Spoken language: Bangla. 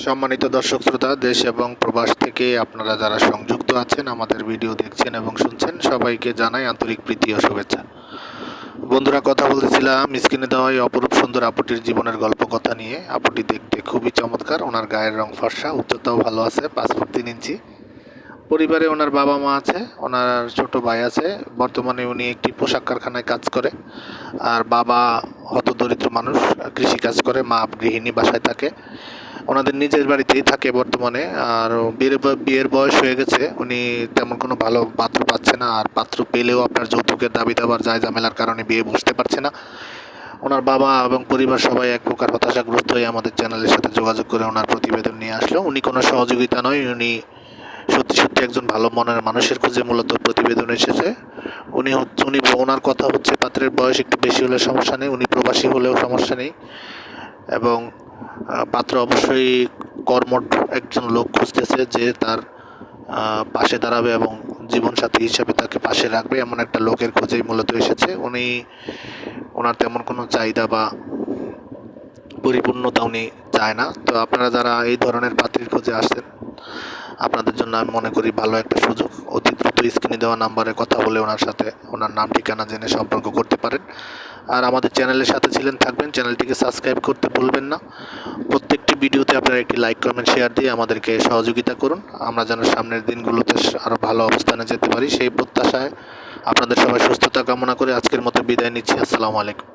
সম্মানিত দর্শক শ্রোতা, দেশ এবং প্রবাস থেকে আপনারা যারা সংযুক্ত আছেন, আমাদের ভিডিও দেখছেন এবং শুনছেন, সবাইকে জানাই আন্তরিক প্রীতি ও শুভেচ্ছা। বন্ধুরা, কথা বলতেছিলাম, স্ক্রিনে দেওয়া এই অপরূপ সুন্দর আপুটির জীবনের গল্প কথা নিয়ে। আপুটি দেখতে খুবই চমৎকার, ওনার গায়ের রং ফর্সা, উচ্চতাও ভালো আছে, পাঁচ ফুট তিন ইঞ্চি। পরিবারে ওনার বাবা মা আছে, ওনার ছোট ভাই আছে, বর্তমানে উনি একটি পোশাক কারখানায় কাজ করে। আর বাবা হতদরিদ্র মানুষ কৃষি কাজ করে, মা গৃহিণী বাসায় থাকে। ওনাদের নিজের বাড়িতেই থাকে বর্তমানে, আর বিয়ের বিয়ের বয়স হয়ে গেছে। উনি তেমন কোনো ভালো পাত্র পাচ্ছে না, আর পাত্র পেলেও আপনার যৌতুকের দাবি দাবার যায় ঝামেলার কারণে বিয়ে বসতে পারছে না। ওনার বাবা এবং পরিবার সবাই এক প্রকার হতাশাগ্রস্ত হয়ে আমাদের চ্যানেলের সাথে যোগাযোগ করে ওনার প্রতিবেদন নিয়ে আসলো। উনি কোনো সহযোগিতা নয়, উনি সত্যি সত্যি একজন ভালো মনের মানুষের খোঁজে মূলত প্রতিবেদন এসেছে। উনি হচ্ছে, উনি ওনার কথা হচ্ছে পাত্রের বয়স একটু বেশি হলে সমস্যা নেই, উনি প্রবাসী হলেও সমস্যা নেই। এবং পাত্র অবশ্যই কর্মঠ একজন লোক খুঁজতেছে যে তার পাশে দাঁড়াবে এবং জীবনসাথী হিসাবে তাকে পাশে রাখবে এমন একটা লোকের খোঁজেই মূলত এসেছে। উনি, ওনার তেমন কোনো চাহিদা বা পরিপূর্ণতা উনি চায় না। তো আপনারা যারা এই ধরনের পাত্রীর খোঁজে আসছেন আপনাদের জন্য আমি মনে করি ভালো একটা সুযোগ। অতি দ্রুত স্ক্রিনে দেওয়া নাম্বারে কথা বলে ওনার সাথে ওনার নাম, ঠিকানা জেনে সম্পর্ক করতে পারেন। আর আমাদের চ্যানেলের সাথে ছিলেন, থাকবেন। চ্যানেলটিকে সাবস্ক্রাইব করতে ভুলবেন না। প্রত্যেকটি ভিডিওতে আপনারা একটি লাইক কমেন্ট শেয়ার দিয়ে আমাদেরকে সহযোগিতা করুন। আমরা যেন সামনের দিনগুলোতে আরও ভালো অবস্থানে যেতে পারি। সেই প্রত্যাশায় আপনাদের সবাই সুস্থতা কামনা করে আজকের মতো বিদায় নিচ্ছি। আসসালামু আলাইকুম।